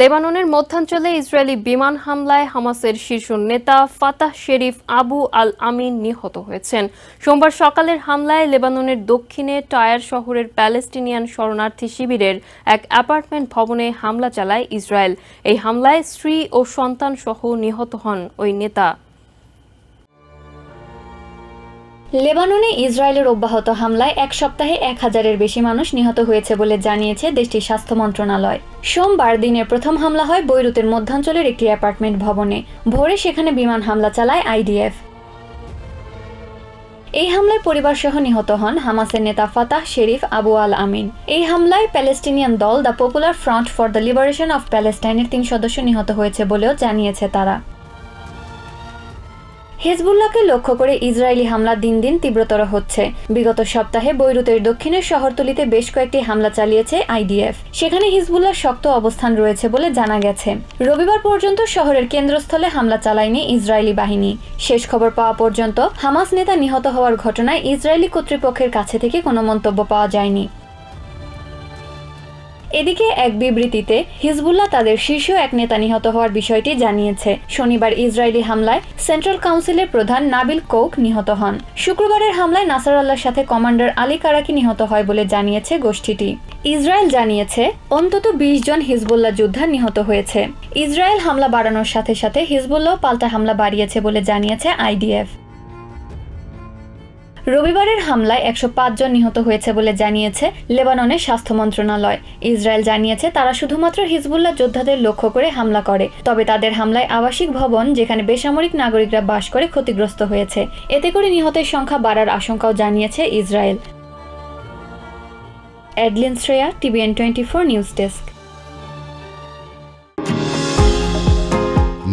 লেবাননের মধ্যাঞ্চলে ইসরায়েলি বিমান হামলায় হামাসের শীর্ষ নেতা Fatah Sharif Abu al Amin নিহত হয়েছেন। সোমবার সকালের হামলায় লেবাননের দক্ষিণে টায়ার শহরের প্যালেস্টিনিয়ান শরণার্থী শিবিরের এক অ্যাপার্টমেন্ট ভবনে হামলা চালায় ইসরায়েল। এই হামলায় স্ত্রী ও সন্তান সহ নিহত হন ওই নেতা। লেবাননে ইসরায়েলের অব্যাহত হামলায় এক সপ্তাহে এক হাজারের বেশি মানুষ নিহত হয়েছে বলে জানিয়েছে দেশটির স্বাস্থ্য মন্ত্রণালয়। সোমবার দিনের প্রথম হামলা হয় বৈরুতের মধ্যাঞ্চলের একটি অ্যাপার্টমেন্ট ভবনে। ভোরে সেখানে বিমান হামলা চালায় আইডিএফ। এই হামলায় পরিবার সহ নিহত হন হামাসের নেতা Fatah Sharif Abu al Amin. এই হামলায় প্যালেস্টিনিয়ান দল the popular front for the liberation of প্যালেস্টাইনের তিন সদস্য নিহত হয়েছে বলেও জানিয়েছে তারা। হেজবুল্লাহকে লক্ষ্য করে ইসরায়েলি হামলা দিন দিন তীব্রতর হচ্ছে। বিগত সপ্তাহে বৈরুতের দক্ষিণের শহরতলিতে বেশ কয়েকটি হামলা চালিয়েছে আইডিএফ। সেখানে হিজবুল্লাহ শক্ত অবস্থান রয়েছে বলে জানা গেছে। রবিবার পর্যন্ত শহরের কেন্দ্রস্থলে হামলা চালায়নি ইসরায়েলি বাহিনী। শেষ খবর পাওয়া পর্যন্ত হামাস নেতা নিহত হওয়ার ঘটনায় ইসরায়েলি কর্তৃপক্ষের কাছে থেকে কোনো মন্তব্য পাওয়া যায়নি। এদিকে এক বিবৃতিতে হিজবুল্লাহ তাদের শীর্ষ এক নেতা নিহত হওয়ার বিষয়টি জানিয়েছে। শনিবার ইসরায়েলি হামলায় সেন্ট্রাল কাউন্সিলের প্রধান নাবিল কৌক নিহত হন। শুক্রবারের হামলায় নাসার আল্লাহর সাথে কমান্ডার আলী কারাকি নিহত হয় বলে জানিয়েছে গোষ্ঠীটি। ইসরায়েল জানিয়েছে, অন্তত বিশ জন হিজবুল্লাহ যোদ্ধা নিহত হয়েছে। ইসরায়েল হামলা বাড়ানোর সাথে সাথে হিজবুল্লাহ পাল্টা হামলা বাড়িয়েছে বলে জানিয়েছে আইডিএফ। রবিবারের হামলায় একশো জন নিহত হয়েছে বলে জানিয়েছে লেবাননের স্বাস্থ্য মন্ত্রণালয়। ইসরায়েল জানিয়েছে, তারা শুধুমাত্র হিজবুল্লাহ যোদ্ধাদের লক্ষ্য করে হামলা করে। তবে তাদের হামলায় আবাসিক ভবন, যেখানে বেসামরিক নাগরিকরা বাস করে, ক্ষতিগ্রস্ত হয়েছে। এতে করে নিহতের সংখ্যা বাড়ার আশঙ্কাও জানিয়েছে Israel. Adeline Shreya, TVN twenty four news desk.